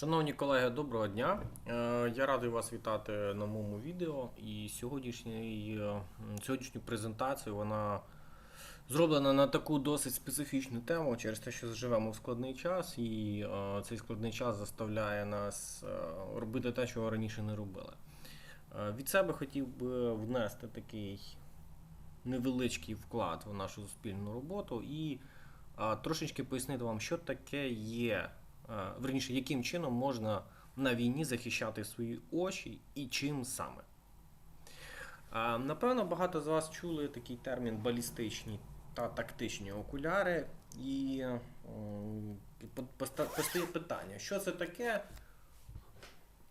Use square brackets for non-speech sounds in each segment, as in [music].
Шановні колеги, доброго дня. Е, Я радий вас вітати на моєму відео. І е, сьогоднішню презентацію вона зроблена на таку досить специфічну тему через те, що живемо в складний час, і е, цей складний час заставляє нас робити те, чого раніше не робили. Від себе хотів би внести такий невеличкий вклад в нашу спільну роботу і трошечки пояснити вам, що таке є верніше, яким чином можна на війні захищати свої очі і чим саме. Е, Напевно, багато з вас чули такий термін балістичні та тактичні окуляри. І постає питання, що це таке,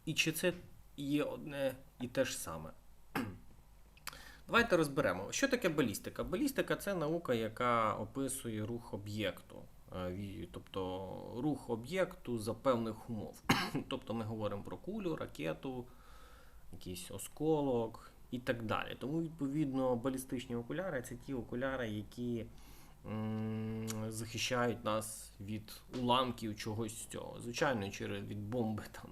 і чи це є одне і те ж саме. [clears throat] Давайте розберемо, що таке балістика. Балістика це наука, яка описує рух об'єкту, е, тобто рух об'єкту за певних умов. [coughs] Тобто ми говоримо про кулю, ракету, якийсь осколок і так далі. Тому, відповідно, балістичні окуляри це ті окуляри, які захищають нас від уламків чогось цього. Звичайно, через від бомби там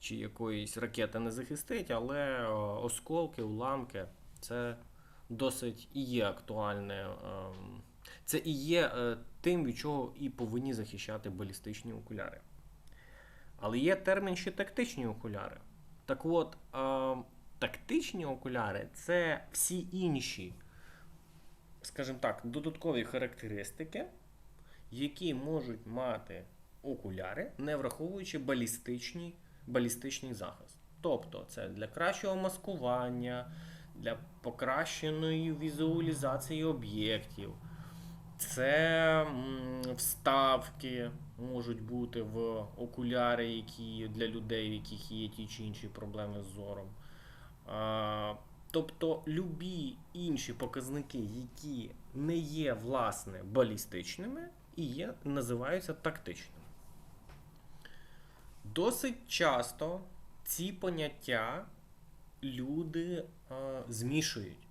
чи якоїсь ракети не захистить, але е, осколки, уламки це досить і є актуальне. Це і є е, тим, від чого і повинні захищати балістичні окуляри. Але є термін ще тактичні окуляри. Так от, е, тактичні окуляри це всі інші, скажімо так, додаткові характеристики, які можуть мати окуляри, не враховуючи балістичні, балістичний захист. Тобто, це для кращого маскування, для покращеної візуалізації об'єктів. Це вставки можуть бути в окуляри, які для людей, в яких є ті чи інші проблеми з зором. Тобто любі інші показники, які не є власне балістичними, і є, називаються тактичними. Досить часто ці поняття люди змішують.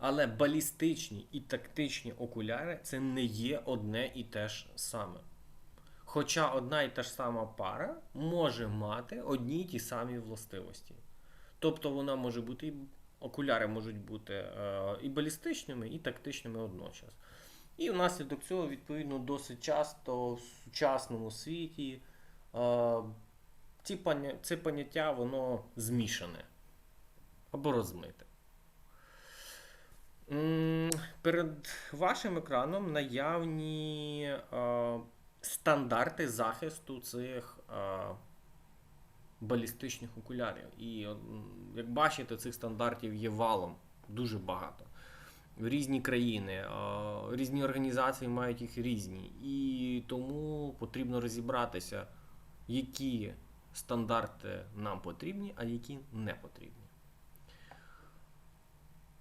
Але балістичні і тактичні окуляри це не є одне і те ж саме. Хоча одна і та ж сама пара може мати одні й ті самі властивості. Тобто вона може бути, і окуляри можуть бути е, і балістичними, і тактичними одночас. І внаслідок цього, відповідно, досить часто в сучасному світі е, ці поняття воно змішане або розмите. Перед вашим екраном наявні е, стандарти захисту цих е, балістичних окулярів. І як бачите, цих стандартів є валом дуже багато. Різні країни, е, різні організації мають їх різні. І тому потрібно розібратися, які стандарти нам потрібні, а які не потрібні.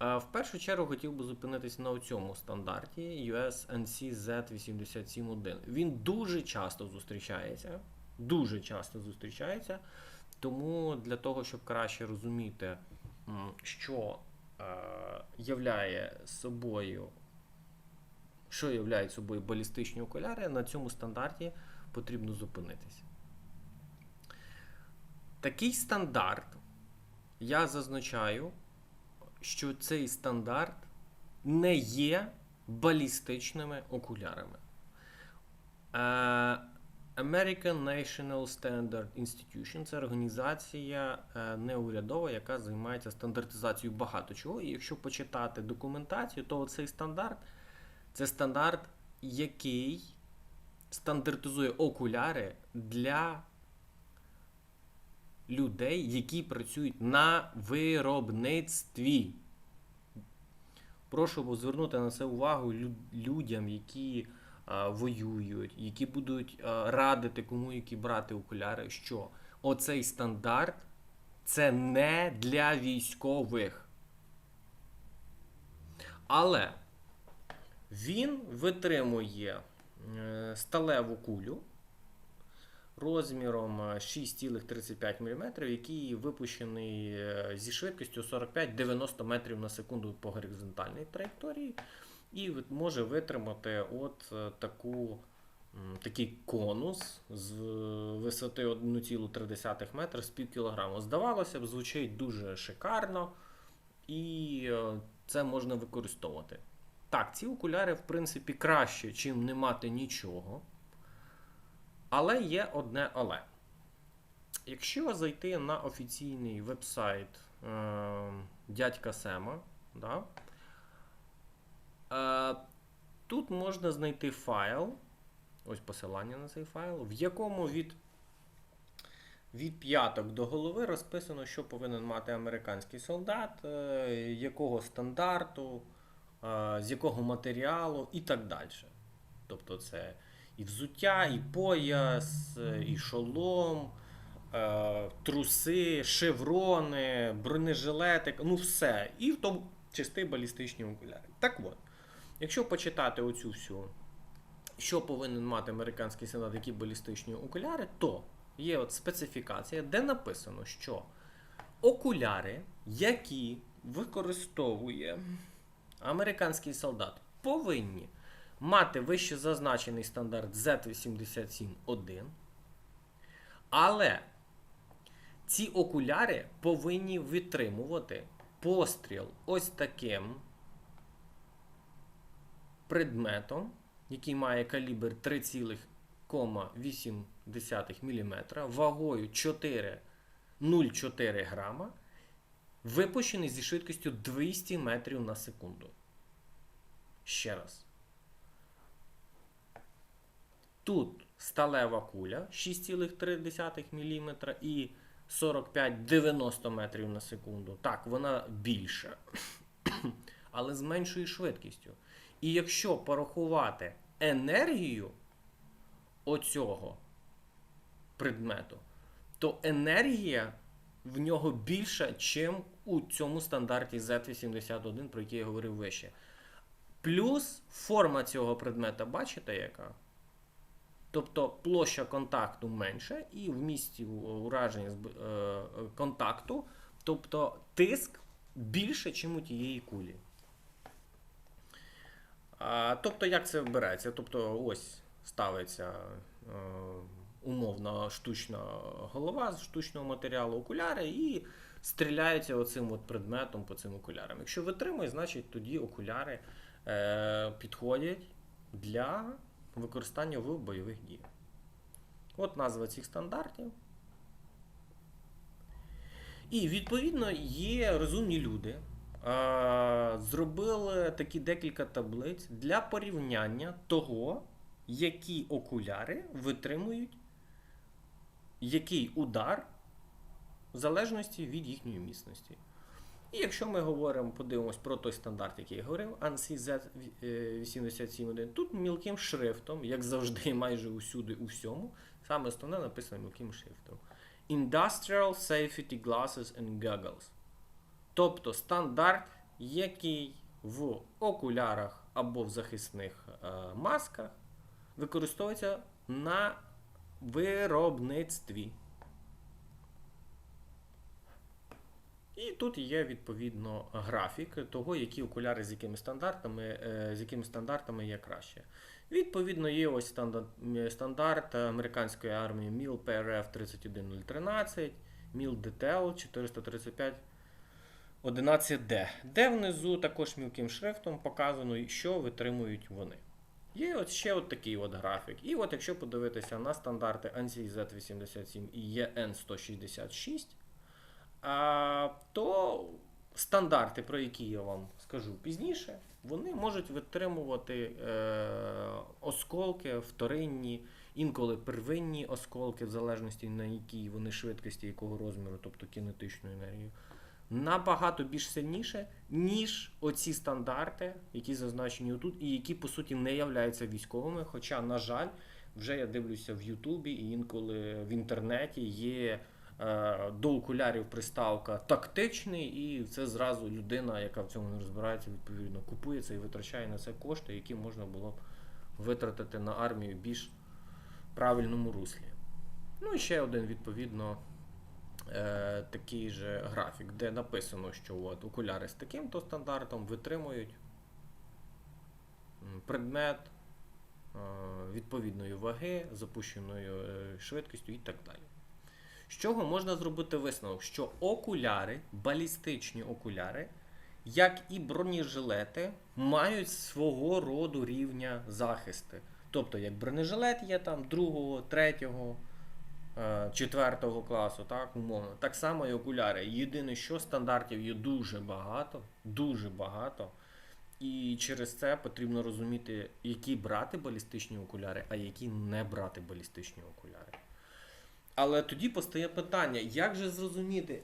Е, В першу чергу хотів би зупинитись на цьому стандарті USNC Z871. Він дуже часто зустрічається. Дуже часто зустрічається. Тому для того, щоб краще розуміти, що е, являє собою, що являють собою балістичні окуляри, на цьому стандарті потрібно зупинитись. Такий стандарт я зазначаю що цей стандарт не є балістичними окулярами. Е, American National Standard Institution це організація е, неурядова, яка займається стандартизацією багато чого. І якщо почитати документацію, то цей стандарт це стандарт, який стандартизує окуляри для людей, які працюють на виробництві. Прошу звернути на це увагу людям, які а, воюють, які будуть а, радити кому які брати окуляри, що оцей стандарт це не для військових. Але він витримує е, сталеву кулю розміром е, 6,35 мм, який випущений е, зі швидкістю 45-90 метрів на секунду по горизонтальній траєкторії, і може витримати от е, таку такий конус з висоти 1,3 метра з пів кілограму. Здавалося б, звучить дуже шикарно, і е, це можна використовувати. Так, ці окуляри, в принципі, краще, чим не мати нічого. Але є одне але. Якщо зайти на офіційний вебсайт е, дядька Сема, да, е, тут можна знайти файл, ось посилання на цей файл, в якому від, від п'яток до голови розписано, що повинен мати американський солдат, е, якого стандарту, е, з якого матеріалу і так далі. Тобто це і взуття, і пояс, і шолом, е, труси, шеврони, бронежилети, ну все. І в тому числі балістичні окуляри. Так от, якщо почитати оцю всю, що повинен мати американський сенат, які балістичні окуляри, то є от специфікація, де написано, що окуляри, які використовує американський солдат, повинні мати вище зазначений стандарт Z87.1, але ці окуляри повинні витримувати постріл ось таким предметом, який має калібр 3,8 мм, вагою 4,04 грама, випущений зі швидкістю 200 метрів на секунду. Ще раз. Тут сталева куля 6,3 мм і 45-90 метрів на секунду. Так, вона більша, [coughs] але з меншою швидкістю. І якщо порахувати енергію оцього предмету, то енергія в нього більша, ніж у цьому стандарті Z81, про який я говорив вище. Плюс форма цього предмета, бачите, яка? Тобто площа контакту менша і в місці ураження е, контакту, тобто тиск більше, ніж у тієї кулі. Тобто, як це береться? Тобто, ось ставиться е, умовно штучна голова з штучного матеріалу окуляри і стріляється оцим от предметом по цим окулярам. Якщо витримує, значить тоді окуляри е, підходять для використання в бойових діях. От назва цих стандартів. І відповідно є розумні люди. Зробили такі декілька таблиць для порівняння того, які окуляри витримують який удар в залежності від їхньої міцності. І якщо ми говоримо, подивимось про той стандарт, який я говорив, ANSI Z87.1, тут мілким шрифтом, як завжди, [laughs] майже усюди, у всьому, саме основне написано мілким шрифтом. Industrial Safety Glasses and Goggles. Тобто стандарт, який в окулярах або в захисних е, масках використовується на виробництві. І тут є відповідно графік того, які окуляри з якими стандартами, е, з якими стандартами є краще. Відповідно, є ось стандарт, стандарт американської армії MIL PRF 31013, MIL DTL 435 11D, де внизу також мілким шрифтом показано, що витримують вони. Є от ще от такий от графік. І от якщо подивитися на стандарти ANSI Z87 і EN166, а, то стандарти, про які я вам скажу пізніше, вони можуть витримувати е, осколки вторинні, інколи первинні осколки, в залежності на якій вони швидкості, якого розміру, тобто кінетичну енергію, набагато більш сильніше, ніж оці стандарти, які зазначені отут, і які, по суті, не являються військовими. Хоча, на жаль, вже я дивлюся в Ютубі і інколи в інтернеті є до окулярів приставка тактичний, і це зразу людина, яка в цьому не розбирається, відповідно купує це і витрачає на це кошти, які можна було б витратити на армію в більш правильному руслі. Ну і ще один, відповідно, е, такий же графік, де написано, що от, окуляри з таким-то стандартом витримують предмет е, відповідної ваги, запущеною е, швидкістю і так далі. З чого можна зробити висновок? Що окуляри, балістичні окуляри, як і бронежилети, мають свого роду рівня захисти. Тобто, як бронежилет є там другого, третього, е, четвертого класу, так, умовно. Так само і окуляри. Єдине, що стандартів є дуже багато, дуже багато. І через це потрібно розуміти, які брати балістичні окуляри, а які не брати балістичні окуляри. Але тоді постає питання, як же зрозуміти,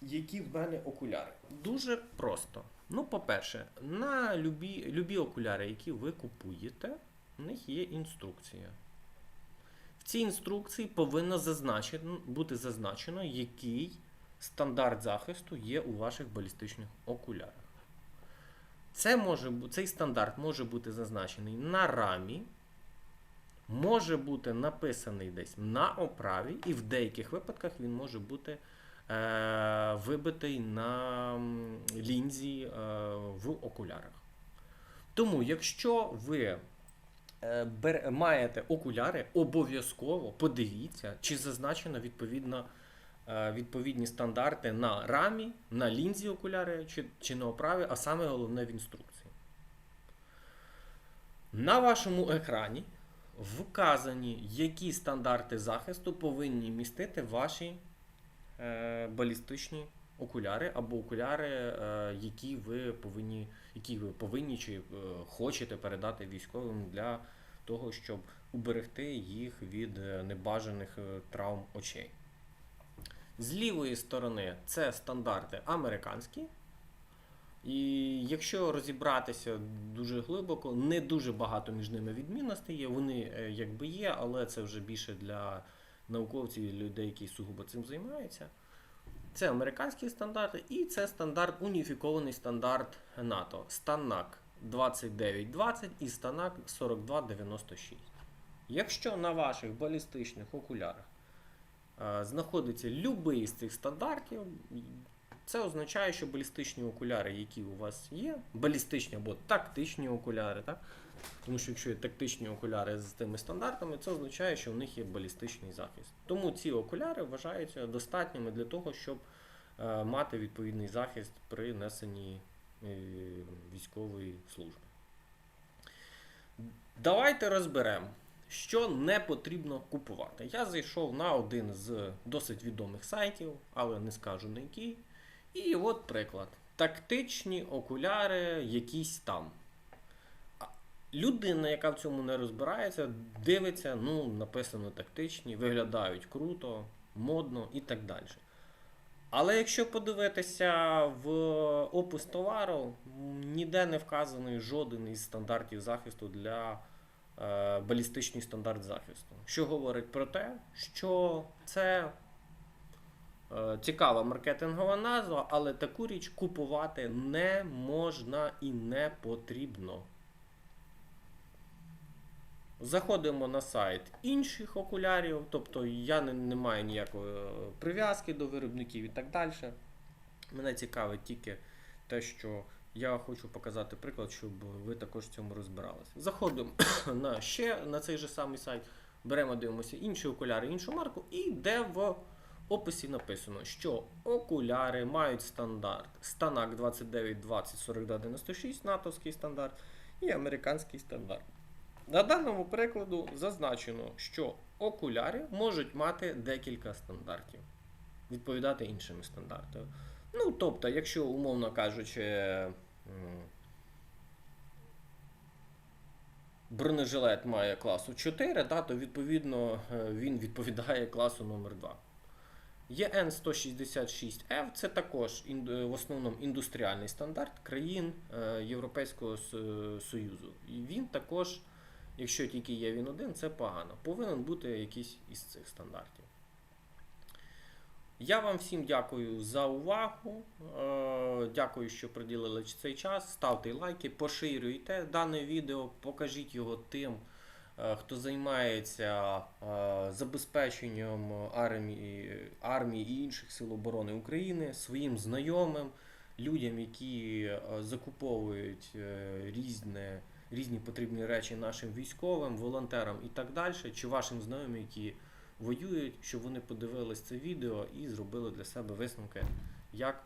які в мене окуляри? Дуже просто. Ну, по-перше, на любі, любі окуляри, які ви купуєте, у них є інструкція. В цій інструкції повинно зазначено, бути зазначено, який стандарт захисту є у ваших балістичних окулярах. Це може, цей стандарт може бути зазначений на рамі, може бути написаний десь на оправі, і в деяких випадках він може бути е, вибитий на лінзі е, в окулярах. Тому, якщо ви е, маєте окуляри, обов'язково подивіться, чи зазначено відповідно, е, відповідні стандарти на рамі, на лінзі окуляри чи, чи на оправі, а саме головне в інструкції. На вашому екрані вказані, які стандарти захисту повинні містити ваші е, балістичні окуляри або окуляри, е, які ви повинні, які ви повинні чи е, хочете передати військовим для того, щоб уберегти їх від е, небажаних е, травм очей. З лівої сторони це стандарти американські. І якщо розібратися дуже глибоко, не дуже багато між ними відмінностей є. Вони е, якби є, але це вже більше для науковців і людей, які сугубо цим займаються. Це американські стандарти, і це стандарт, уніфікований стандарт НАТО. Станак 2920 і Станак 4296. Якщо на ваших балістичних окулярах е, знаходиться любий з цих стандартів, це означає, що балістичні окуляри, які у вас є, балістичні або тактичні окуляри, так? тому що якщо є тактичні окуляри з тими стандартами, це означає, що в них є балістичний захист. Тому ці окуляри вважаються достатніми для того, щоб е, мати відповідний захист при несенні е, військової служби. Давайте розберемо, що не потрібно купувати. Я зайшов на один з досить відомих сайтів, але не скажу на який. І от приклад. Тактичні окуляри якісь там. Людина, яка в цьому не розбирається, дивиться, ну, написано тактичні, виглядають круто, модно і так далі. Але якщо подивитися в опис товару, ніде не вказаний жоден із стандартів захисту для е, балістичний стандарт захисту. Що говорить про те, що це Цікава маркетингова назва, але таку річ купувати не можна і не потрібно. Заходимо на сайт інших окулярів, тобто я не, не маю ніякої е, прив'язки до виробників і так далі. Мене цікавить тільки те, що я хочу показати приклад, щоб ви також в цьому розбиралися. Заходимо [coughs] на ще на цей же самий сайт, беремо, дивимося інші окуляри, іншу марку, і де в описі написано, що окуляри мають стандарт Станак 2920 4296 натовський стандарт і американський стандарт. На даному прикладу зазначено, що окуляри можуть мати декілька стандартів, відповідати іншим стандартам. Ну, тобто, якщо, умовно кажучи, бронежилет має класу 4, да, то відповідно е, він відповідає класу номер 2 Є N166F, це також е, в основному індустріальний стандарт країн е, Європейського Союзу. І він також, якщо тільки є він один, це погано. Повинен бути якийсь із цих стандартів. Я вам всім дякую за увагу. Е, Дякую, що приділили цей час. Ставте лайки, поширюйте дане відео, покажіть його тим, хто займається е, забезпеченням армії, армії і інших сил оборони України, своїм знайомим, людям, які е, закуповують е, різне, різні потрібні речі нашим військовим, волонтерам і так далі, чи вашим знайомим, які воюють, щоб вони подивились це відео і зробили для себе висновки, як,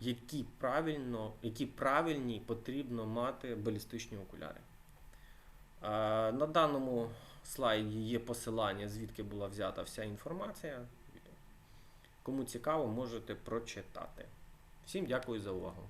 які, правильно, які правильні потрібно мати балістичні окуляри. Е, На даному слайді є посилання, звідки була взята вся інформація. Кому цікаво, можете прочитати. Всім дякую за увагу.